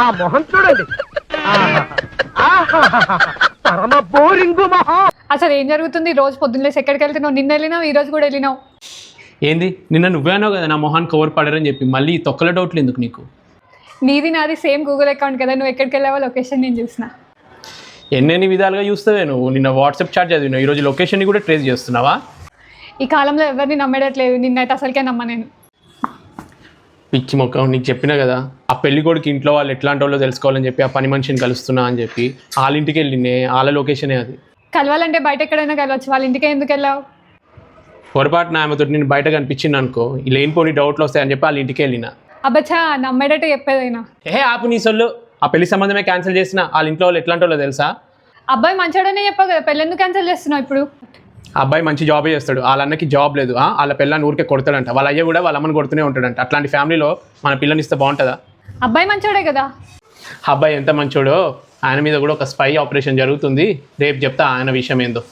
ఆ మొహం చూడండి. పరమ బోరింగు మొహం. అసలు ఏం జరుగుతుంది? రోజు పొద్దున్న లేసి ఎక్కడికి వెళ్తున్నావు నిన్న వెళ్ళినావు ఈ రోజు కూడా వెళ్ళినావు. ఏంది? నిన్న నువ్వే అన్నావు కదా నా మొహాన్ కవర్ పడరని చెప్పి మళ్ళీ ఈ తొక్కల డౌట్లు ఎందుకు నీకు? నీది నాది సేమ్ గూగుల్ అకౌంట్ కదా నువ్వు ఎక్కడికి వెళ్ళావో లొకేషన్ నేను చూసిన. ఎన్నెన్ని విధాలుగా చూస్తావే నువ్వు? నిన్న వాట్సాప్ చాట్ చదివినావు ఈరోజు లొకేషన్ని కూడా ట్రేస్ చేస్తున్నావా? ఈ కాలంలో ఎవరిని నమ్మేటట్లేదు నిన్నైతే అసలుకే నమ్మ నేను. పిచ్చి మొక్క నీకు చెప్పినా కదా ఆ పెళ్ళి కొడుకు ఇంట్లో వాళ్ళు ఎట్లాంటి వాళ్ళో తెలుసుకోవాలని చెప్పి ఆ పని మనిషిని కలుస్తున్నా అని చెప్పి వాళ్ళ ఇంటికి వెళ్ళినే వాళ్ళ లొకేషనే అది? కలవాలంటే బయట ఎక్కడైనా కలవచ్చు వాళ్ళ ఇంటికే ఎందుకు వెళ్ళావు? పొరపాటున ఆమెతో నేను బయట కనిపించింది అనుకో లేనిపోని డౌట్లు వస్తాయని చెప్పి వాళ్ళ ఇంటికి వెళ్ళిన. అబ్బచ్చా నమ్మేటట్టు చెప్పేదైనా ఏ ఆపు నీ సొల్లు. ఆ పెళ్ళి సంబంధమే క్యాన్సిల్ చేసిన వాళ్ళ ఇంట్లో వాళ్ళు ఎట్లాంటి వాళ్ళో తెలుసా? అబ్బాయి మంచోడనే చెప్పావు కదా పెళ్ళి ఎందుకు క్యాన్సిల్ చేస్తున్నావు ఇప్పుడు? అబ్బాయి మంచి జాబే చేస్తాడు. వాళ్ళ అన్నకి జాబ్ లేదు? వాళ్ళ పిల్లని ఊరికే కొడతాడంట. వాళ్ళ అయ్య కూడా వాళ్ళ అమ్మని కొడుతూనే ఉంటాడంట. అట్లాంటి ఫ్యామిలీలో మన పిల్లని ఇస్తే బాగుంటుందా? అబ్బాయి మంచోడే కదా? అబ్బాయి ఎంత మంచోడో ఆయన మీద కూడా ఒక స్పై ఆపరేషన్ జరుగుతుంది. రేపు చెప్తా ఆయన విషయం ఏందో.